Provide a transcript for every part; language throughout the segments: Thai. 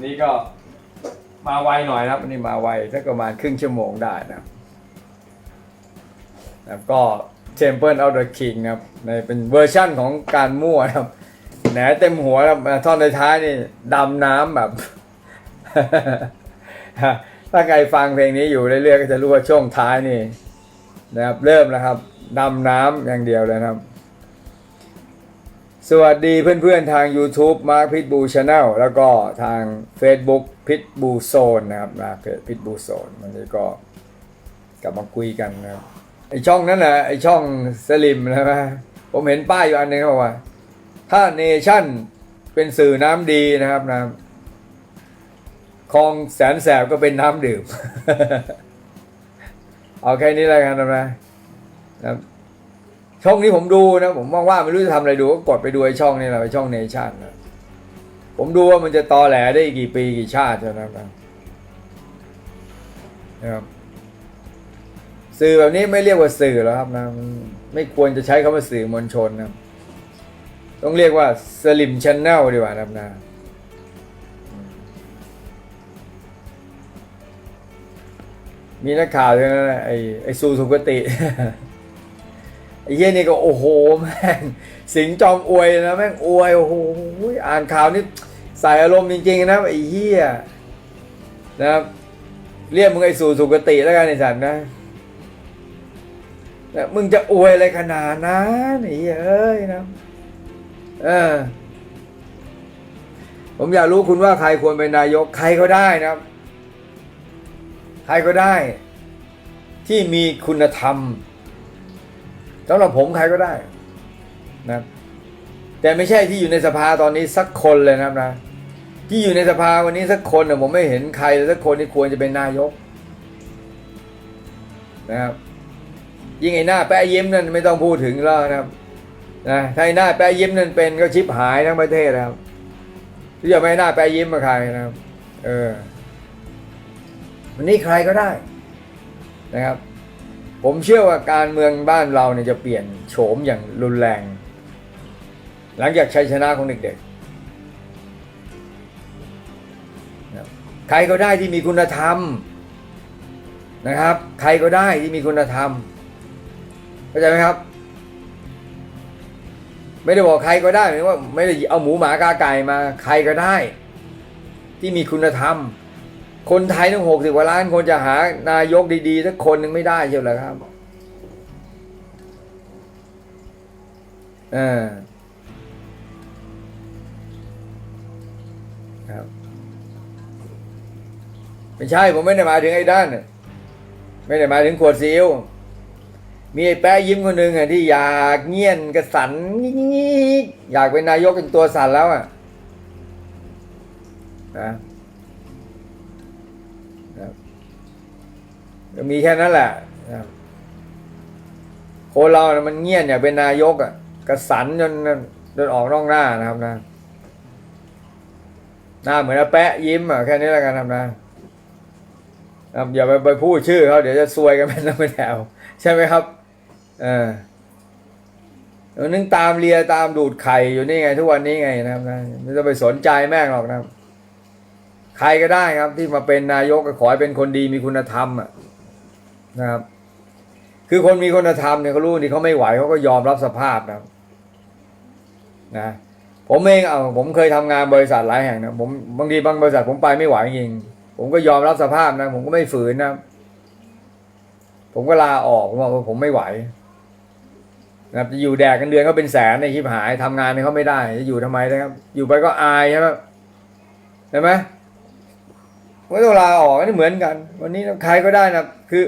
วันนี้ก็มาไวหน่อยนะครับวันนี้มาไวสักประมาณครึ่งชั่วโมงได้นะครับแล้วก็ Temple of the King นะครับในเป็นเวอร์ชั่นของการมั่วนะครับแหนเต็มหัวแล้วท่อนในท้ายนี่ดำน้ำแบบ ถ้าใครฟังเพลงนี้อยู่เรื่อยๆก็จะรู้ว่าช่วงท้ายนี่นะครับเริ่มแล้วครับดำน้ำอย่างเดียวเลยครับ สวัสดีเพื่อนๆทาง YouTube Mark Pitbull Channel แล้วก็ทาง Facebook Pitbull Zone นะครับนะเพจ Pitbull Zone วันนี้ก็กลับมาคุยกันนะครับไอช่องนั้นนะไอช่องสลิมนะผมเห็นป้ายอยู่อันนึงเขาบอกว่า ถ้าเนชั่นเป็นสื่อน้ำดีนะครับนะคลองแสนแสบก็เป็นน้ำดื่ม เอาแค่นี้แล้วกันนะนะครับ ช่องนี้ผมดูนะ ผมว่างๆไม่รู้จะทำอะไรดูก็กดไปดูไอ้ช่องนี้แหละไอ้ช่องเนชั่นนะผมดูว่ามันจะตอแหลได้กี่ปีกี่ชาติเท่านั้นนะครับสื่อแบบนี้ไม่เรียกว่าสื่อแล้วครับนะไม่ควรจะใช้คำว่าสื่อมวลชนนะต้องเรียกว่าสลิมชันแนลดีกว่านะครับนะมีนักข่าวใช่ไหมไอ้ไอ้ซูสุกติ เหี้ยนี่ก็โอ้โหแม่งสิงจอมอวยนะแม่งอวยโอ้โหอ่านข่าวนี่ใส่อารมณ์จริงๆนะไอ้เหี้ยนะครับเรียกมึงไอ้สู่สุกติแล้วกันไอ้สัตว์นะแล้วมึงจะอวยอะไรขนาดนั้นไอ้เหี้ยเอ้ยนะเออผมอยากรู้คุณว่าใครควรเป็นนายกใครก็ได้นะครับใครก็ได้ ที่มีคุณธรรม สำหรับผมใครก็ได้นะแต่ไม่ใช่ที่อยู่ในสภาตอนนี้สักคนเลยนะครับนะ ที่อยู่ในสภาวันนี้สักคนนะผมไม่เห็นใครเลยสักคนที่ควรจะเป็นนายกนะครับยิ่งไอ้หน้าแปะยิ้มนั่นไม่ต้องพูดถึงแล้วนะครับนะถ้าไอ้หน้าแปะยิ้มนั่นเป็นก็ชิบหายทั้งประเทศนะครับที่จะไม่ให้หน้าแปะยิ้มมาใครนะครับ เออวันนี้ใครก็ได้นะครับ ผมเชื่อว่าการเมืองบ้านเราเนี่ยจะเปลี่ยนโฉมอย่างรุนแรง หลังจากชัยชนะของเด็กๆนะใครก็ได้ที่มีคุณธรรมนะครับ ใครก็ได้ที่มีคุณธรรมเข้าใจไหมครับ ไม่ได้บอกใครก็ได้หมายว่าไม่ได้เอาหมูหมากาไก่มา ใครก็ได้ ที่มีคุณธรรม คนไทยทั้งหกสิบกว่าล้านคนจะหานายกดีๆสักคนหนึ่งไม่ได้เชียวเหรอครับเออครับ ไม่ใช่ผมไม่ได้หมายถึงไอ้ด้านน่ะไม่ได้หมายถึงขวดซีอิ๊วมีไอ้แป๊ะยิ้มคนหนึ่งอะที่อยากเงียนกระสันอยากเป็นนายกจนตัวสั่นแล้วอะนะ มีแค่นั้นแหละคนเรานะมันเงียบอย่าเป็นนายกอะกระสันจนจนออกนอกหน้านะครับนะ หน้าเหมือนแปะยิ้มอะแค่นี้แล้วกันครับนะครับอย่าไปไปพูดชื่อเขาเดี๋ยวจะซวยกันเป็นไม่แถวใช่ไหมครับ เออนึงตามเลียตามดูดไข่อยู่นี่ไง ทุกวันนี้ไงนะครับนะไม่ต้องไปสนใจแม่งหรอกนะครับ ใครก็ได้ครับที่มาเป็นนายกก็ขอให้เป็นคนดีมีคุณธรรมอะ นะครับ คือคนมีคุณธรรมเนี่ยเขารู้นี่เขาไม่ไหวเขาก็ยอมรับสภาพนะนะ ผมเองเอาผมเคยทำงานบริษัทหลายแห่งนะผมบางทีบางบริษัทผมไปไม่ไหวจริงผมก็ยอมรับสภาพนะ ผมก็ไม่ฝืนนะผมก็ลาออกผมบอกว่าผมไม่ไหวนะครับจะอยู่แดกกันเดือนก็เป็นแสนในชิบหายทำงานเนี่ยเขาไม่ได้จะอยู่ทำไมนะครับ อยู่ไปก็อายใช่ไหมใช่ไหมก็ต้องลาออกนี่เหมือนกัน วันนี้ใครก็ได้นะคือ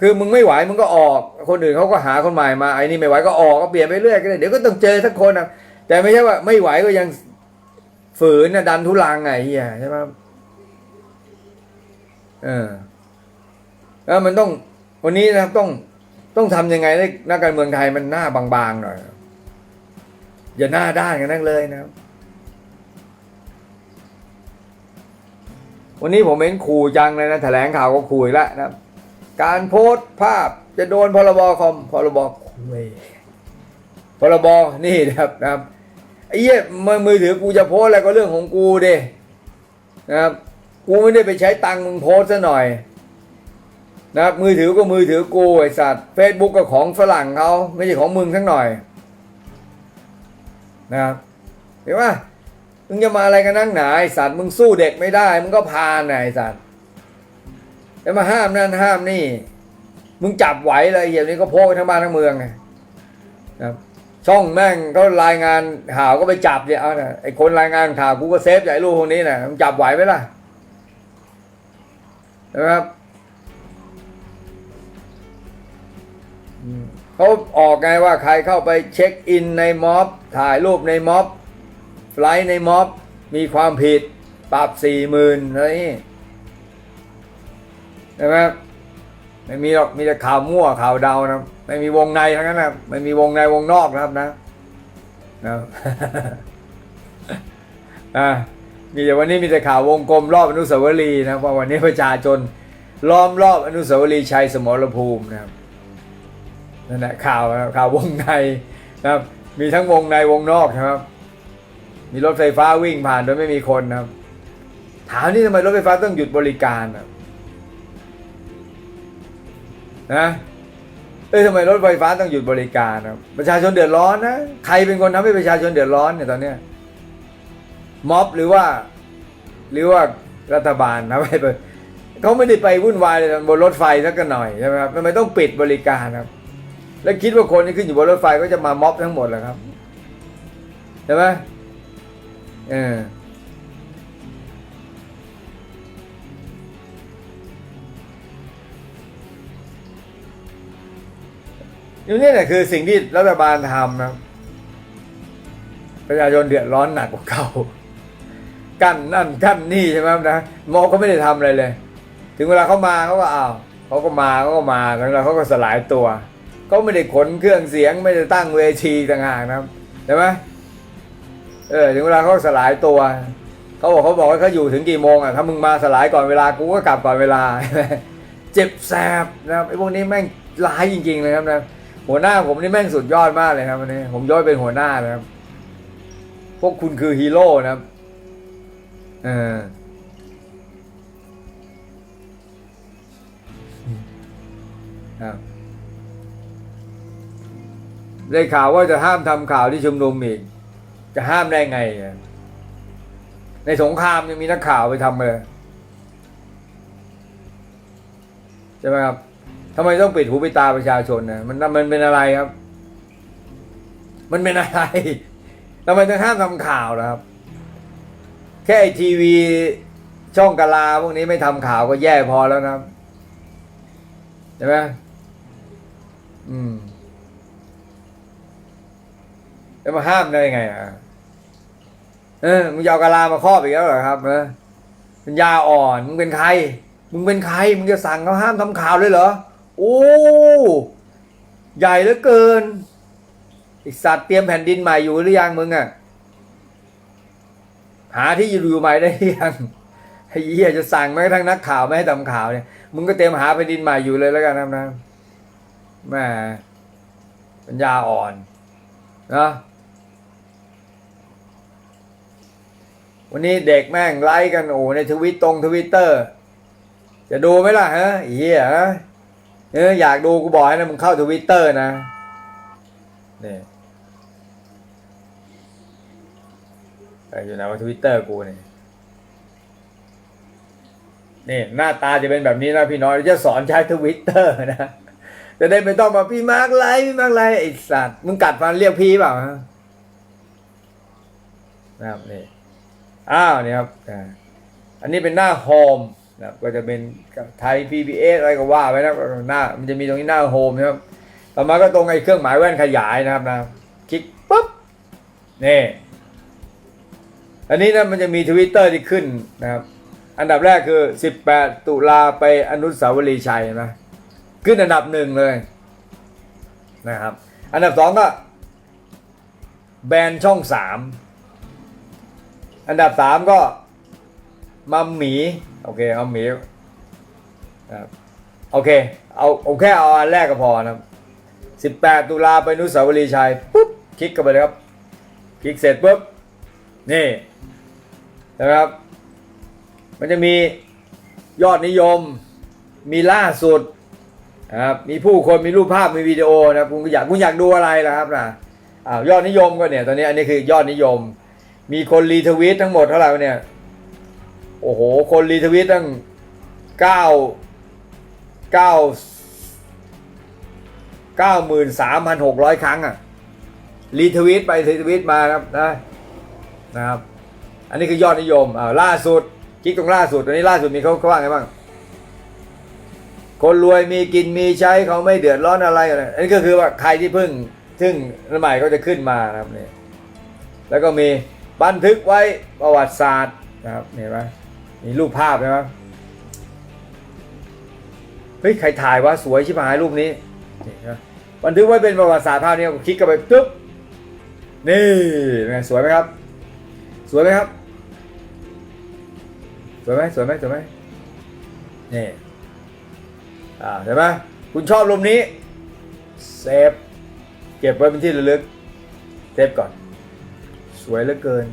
คือมึงไม่ไหวมึงก็ออก คนอื่นเขาก็หาคนใหม่มาไอ้นี่ไม่ไหวก็ออกก็เปลี่ยนไปเรื่อยก็ได้เดี๋ยวก็ต้องเจอสักคนนะแต่ไม่ใช่ว่า ไม่ไหวก็ยังฝืนนะดันทุลังไงเฮียใช่ไหมเออแล้วมันต้อง วันนี้นะครับต้องต้องทำยังไงให้นักการเมืองไทยมันหน้าบางๆหน่อยอย่าหน้าด้านกันนักเลยนะครับวันนี้ผมเห็นขู่จังเลยนะแถลงข่าวก็ขู่อีกแล้วนะ การโพสต์ภาพจะโดนพรบคอมพรบคุยพรบนี่นะครับนะครับไอ้เหี้ยมือมือถือกูจะโพสอะไรก็เรื่องของกูเดนะครับกูไม่ได้ไปใช้ตังค์มึงโพสซะหน่อยนะครับมือถือก็มือถือกูไอ้สัตว์เฟซบุ๊กก็ของฝรั่งเขาไม่ใช่ของมึงทั้งหน่อยนะครับเห็นปะมึงจะมาอะไรกันนั่งหนาไอสัตว์มึงสู้เด็กไม่ได้มึงก็พาน่ะไอ้สัตว์ จะมาห้ามนั่นห้ามนี่ มึงจับไหวเลยไอ้เหี้ยนี้ก็โพกทั้งบ้านทั้งเมืองไงนะครับช่องแม่งก็รายงานข่าวก็ไปจับเนี่ยเอานะไอคนรายงานข่าวกูก็เซฟใหญ่ลูกคนนี้นะมึงจับไหวไหมล่ะนะครับเขาออกไงว่าใครเข้าไปเช็คอินในม็อบ ถ่ายรูปในม็อบไฟลท์ในม็อบ มีความผิดปรับสี่หมื่นอะไรนี่ ใช่ไหมไม่มีหรอกมีแต่ข่าวมั่วข่าวเดานะไม่มีวงในทั้งนั้นนะไม่มีวงในวงนอกนะครับนะนะอ่ามีแต่วันนี้มีแต่ข่าววงกลมรอบอนุสาวรีย์นะเพราะวันนี้ประชาชนล้อมรอบอนุสาวรีย์ชัยสมรภูมินะครับนั่นแหละข่าวข่าววงในนะครับ มีทั้งวงในวงนอกนะครับ มีรถไฟฟ้าวิ่งผ่านโดยไม่มีคนนะครับ ถามนี่ทำไมรถไฟฟ้าต้องหยุดบริการนะ นะเอ้ยทำไมรถไฟฟ้าต้องหยุดบริการครับประชาชนเดือดร้อนนะใครเป็นคนทำให้ประชาชนเดือดร้อนเนี่ยตอนเนี้ยม็อบหรือว่า หรือว่ารัฐบาลนะไม่ไปเขาไม่ได้ไปวุ่นวายเลยบนรถไฟสักกันหน่อยใช่ไหมครับทำไมต้องปิดบริการครับ แล้วคิดว่าคนที่ขึ้นอยู่บนรถไฟก็จะมาม็อบทั้งหมดเหรอครับใช่ไหมเออ นี่แหละคือสิ่งที่รัฐบาลทำนะประชาชนเดือดร้อนหนักกว่าเก่ากั้นนั่นกั้นนี่ใช่ไหมนะมอก็ไม่ได้ทำอะไรเลย ถึงเวลาเขามาเขาก็อ้าวเขาก็มาเขาก็มาแล้วเราเขาก็สลายตัวเขาไม่ได้ขนเครื่องเสียงไม่ได้ตั้งเวทีต่างหากนะใช่ไหมเออถึงเวลาเขาสลายตัวเขาบอกเขาบอกว่าเขาอยู่ถึงกี่โมงอะถ้ามึงมาสลายก่อนเวลากูก็กลับก่อนเวลา เจ็บแสบนะครับไอ้พวกนี้แม่งร้ายจริงๆเลยครับนะ หัวหน้าผมนี่แม่งสุดยอดมากเลยครับวันนี้ ผมย้อยเป็นหัวหน้านะครับ พวกคุณคือฮีโร่นะครับเออครับได้ข่าวว่าจะห้ามทำข่าวที่ชุมนุมอีก จะห้ามได้ไง ในสงครามยังมีนักข่าวไปทำเลยใช่ไหมครับ ทำไมต้องปิดหูปิดตาประชาชนนะมันมันเป็นอะไรครับ มันเป็นอะไรทำไมต้องห้ามทำข่าวล่ะครับ แค่ทีวีช่องกะลาพวกนี้ไม่ทำข่าวก็แย่พอแล้วนะใช่ไหมอืมจะมาห้ามได้ยังไงอะเออมึงจะเอากลามาครอบอีกแล้วเหรอครับเออเป็นยาอ่อนมึงเป็นใคร มึงเป็นใครมึงจะสั่งเขาห้ามทำข่าวเลยเหรอ โอ้ ใหญ่เหลือเกินไอสัตว์เตรียมแผ่นดินใหม่อยู่หรือยังมึงอะ หาที่อยู่ใหม่ได้ยังไอ้เหี้ยจะสั่งแม้กระทั่งนักข่าวไม่ให้ทำข่าวเนี่ย มึงก็เตรียมหาแผ่นดินใหม่อยู่เลยแล้วกันนะครับนะแม่ปัญญาอ่อนนะวันนี้เด็กแม่งไลค์กันโอ้ในทวิตตรงทวิตเตอร์ จะดูไหมล่ะฮะเหี้ยฮะ เอออยากดูกูบอกให้นะมึงเข้าทวิตเตอร์นะนี่อยอยู่ไหนว่าทวิตเตอร์กูเนี่ยนี่หน้าตาจะเป็นแบบนี้นะพี่น้อยจะสอนใช้ทวิตเตอร์นะ จะได้ไม่ต้องมาพี่มาร์กไลค์พี่มาร์กไลค์ไอ้สัตว์มึงกัดฟันเรียกพี่เปล่าฮะนะครับนี่อ้าวนี่ครับอันนี้เป็นหน้าโฮม นะก็จะเป็นไทย PBS อะไรก็ว่าไว้นะหน้ามันจะมีตรงนี้หน้าโฮมนะครับต่อมาก็ตรงไอ้เครื่องหมายแว่นขยายนะครับนะคลิกปุ๊บนี่อันนี้นะมันจะมีทวิตเตอร์ที่ขึ้นนะครับ อันดับแรกคือ 18 ตุลาไปอนุสาวรีย์ชัยนะขึ้นอันดับหนึ่งเลยนะครับ อันดับสองก็ แบนช่องสามอันดับสามก็มัมหมี โอเคมัมหมีครับโอเค เอาเอาแค่เอาอันแรกก็พอนะครับสิบแปดตุลาไปนุสาวรีย์ชัยปุ๊บคลิกกันไปเลยครับ คลิกเสร็จปุ๊บ นี่นะครับ มันจะมียอดนิยม มีล่าสุดนะครับมีผู้คนมีรูปภาพมีวิดีโอนะคุณอยากคุณอยากดูอะไรล่ะครับนะอ้าวยอดนิยมก็เนี่ยตอนนี้อันนี้คือยอดนิยม มีคนรีทวีตทั้งหมดเท่าไหร่เนี่ย โอ้โห คนรีทวีตตั้งเก้าเก้าเก้าหมื่นสามพันหกร้อยครั้งอะรีทวีตไปรีทวีตมาครับนะนะครับ อันนี้คือยอดนิยมอ่าล่าสุดคลิกตรงล่าสุดตัวนี้ล่าสุดมีเขาเขาว่าไงบ้าง คนรวยมีกินมีใช้เขาไม่เดือดร้อนอะไรอะไรอันนี้ก็คือว่าใครที่เพิ่งซึ่งใหม่ก็จะขึ้นมานะครับเนี่ยแล้วก็มีบันทึกไว้ประวัติศาสตร์นะครับเห็นไหม มีรูปภาพใช่ไหมเฮ้ยใครถ่ายวะสวยชิบหายรูปนี้บันทึกไว้เป็นประวัติศาสตร์ภาพนี้คลิกเข้าไปปึ๊บนี่เป็นไงสวยไหมครับ สวยไหมครับ สวยไหมสวยไหมสวยไหมนี่อ่าเห็นไหมคุณชอบรูปนี้เซฟเก็บไว้เป็นที่ระลึกเซฟก่อน สวยเหลือเกิน